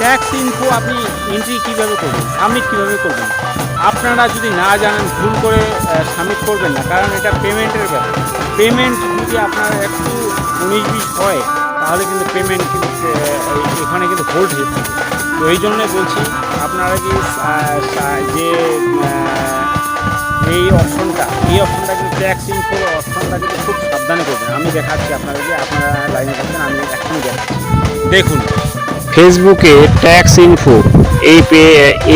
Tax info আপনি entry কীভাবে করবেন সাবমিট কীভাবে করবেন? আপনারা যদি না জানেন, ভুল করে সাবমিট করবেন না, কারণ এটা পেমেন্টের ব্যাপার। পেমেন্ট যদি আপনার একটু উনিশ বিশ হয়, তাহলে কিন্তু পেমেন্ট কিন্তু এখানে কিন্তু হোল্ড হয়ে থাকে। তো এই জন্যই বলছি, আপনারা কি যে এই অপশনটা এই অপশনটা কিন্তু ট্যাক্স ইনফোর অপশনটা কিন্তু খুব সাবধানে করবেন। আমি দেখাচ্ছি আপনাদেরকে, আপনারা লাইনে থাকবেন আমি এখনই দেখাচ্ছি। দেখুন ফেসবুকে ট্যাক্স ইনফো এই পে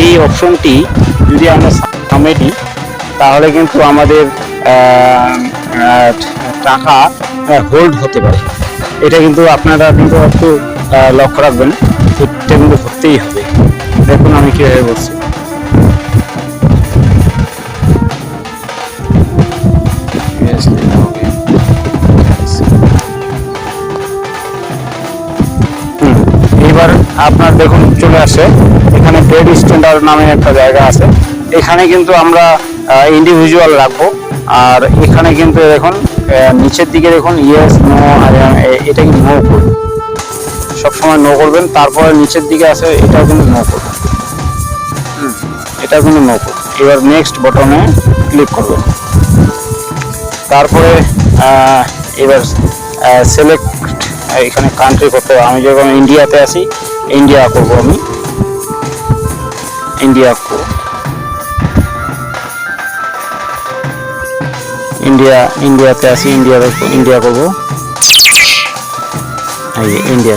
এই অপশনটি যদি আমরা সামনে দিই তাহলে কিন্তু আমাদের টাকা হোল্ড হতে পারে। এটা কিন্তু আপনারা কিন্তু একটু লক্ষ্য রাখবেন এটা কিন্তু করতেই হবে। দেখুন আমি কীভাবে বলছি। হুম, এবার আপনার দেখুন চলে আসে। এখানে ব্রেড স্ট্যান্ডার্ড নামে একটা জায়গা আছে। এখানে কিন্তু আমরা ইন্ডিভিজুয়াল রাখব। আর এখানে কিন্তু দেখুন নিচের দিকে দেখুন ইয়েস নো এটা কিন্তু নো করবেন সবসময় নো করবেন। তারপরে নিচের দিকে আছে, এটাও কিন্তু নো করবেন এটাও কিন্তু নো করবেন এবার নেক্সট বটনে ক্লিক করবেন। তারপরে এবার সিলেক্ট এখানে কান্ট্রি করতে আমি যখন ইন্ডিয়াতে আসি ইন্ডিয়া করব আমি। ইন্ডিয়া ইন্ডিয়া ইন্ডিয়াতে আসি ইন্ডিয়া ইন্ডিয়া করব ইন্ডিয়া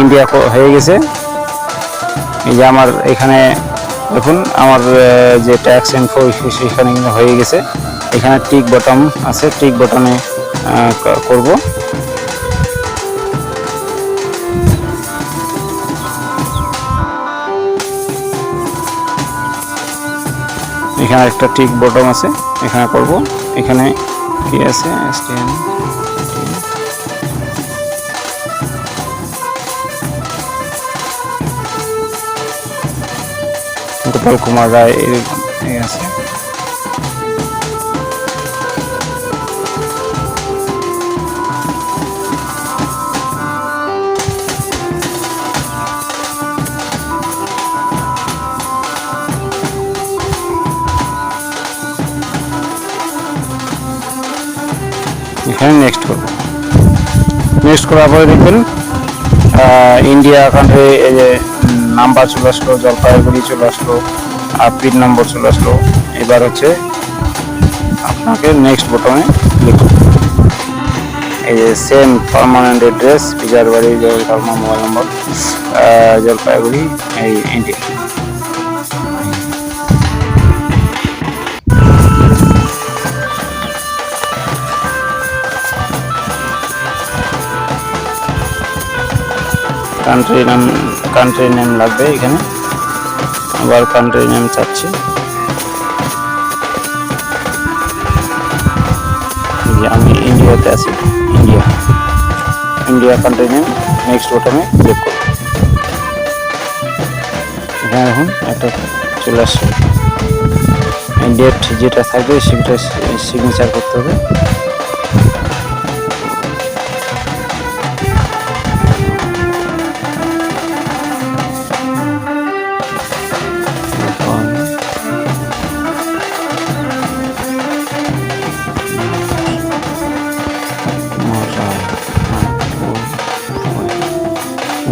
ইন্ডিয়া হয়ে গেছে। এই যে আমার এখানে, দেখুন, আমার যে ট্যাক্স ইনফো সেখানে হয়ে গেছে। এখানে টিক বটন আছে। টিক বটনে করব। এখানে একটা টিক বটম আছে, এখানে করব। এখানে কি আছে? গোপাল কুমার রায় আছে। এখানে নেক্সট করব। নেক্সট করার পরে দেখবেন ইন্ডিয়া কান্ট্রি এই যে নাম্বার চলে আসলো, জলপাইগুড়ি চলে আসলো আর পিন নম্বর চলে আসলো। এবার হচ্ছে আপনাকে নেক্সট বটনে ক্লিক করতে। এই যে সেম পারমানেন্ট অ্যাড্রেস পিজার বাড়ি জলপাইগুড়ি মোবাইল নম্বর জলপাইগুড়ি, এই ইন্ডিয়া কান্ট্রি নাম কান্ট্রি নেম লাগবে এখানে। আবার কান্ট্রি নেম চাচ্ছি। আমি ইন্ডিয়াতে আছি, India. India country name next button click করব। এখানে দেখুন, একটা চলে আসছে। ডেট যেটা থাকবে সেটা সিগনেচার করতে হবে।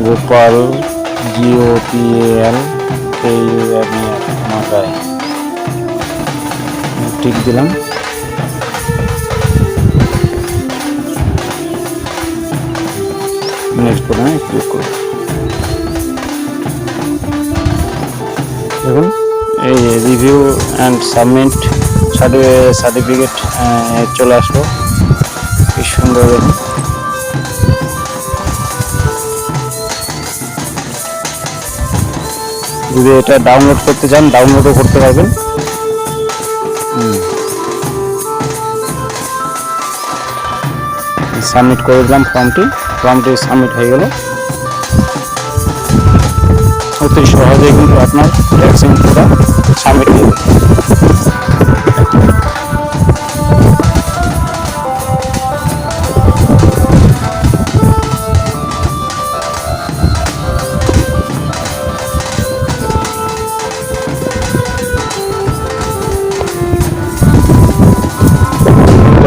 Gopal G O P L K U M A মাথায়। ঠিক দিলাম। নেক্সট করে ক্লিক করব দেখুন, এই রিভিউ অ্যান্ড সাবমিট সার্টিফিকেট চলে আসলো। কি সুন্দর যদি এটা ডাউনলোড করতে চান ডাউনলোডও করতে পারবেন। সাবমিট করে দিলাম ফর্মটি ফর্মটি সাবমিট হয়ে গেল। অতি সহজেই কিন্তু আপনার ভ্যাকসিন সাবমিট হয়ে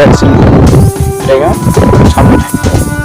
যাচ্ছে। এটা সামনে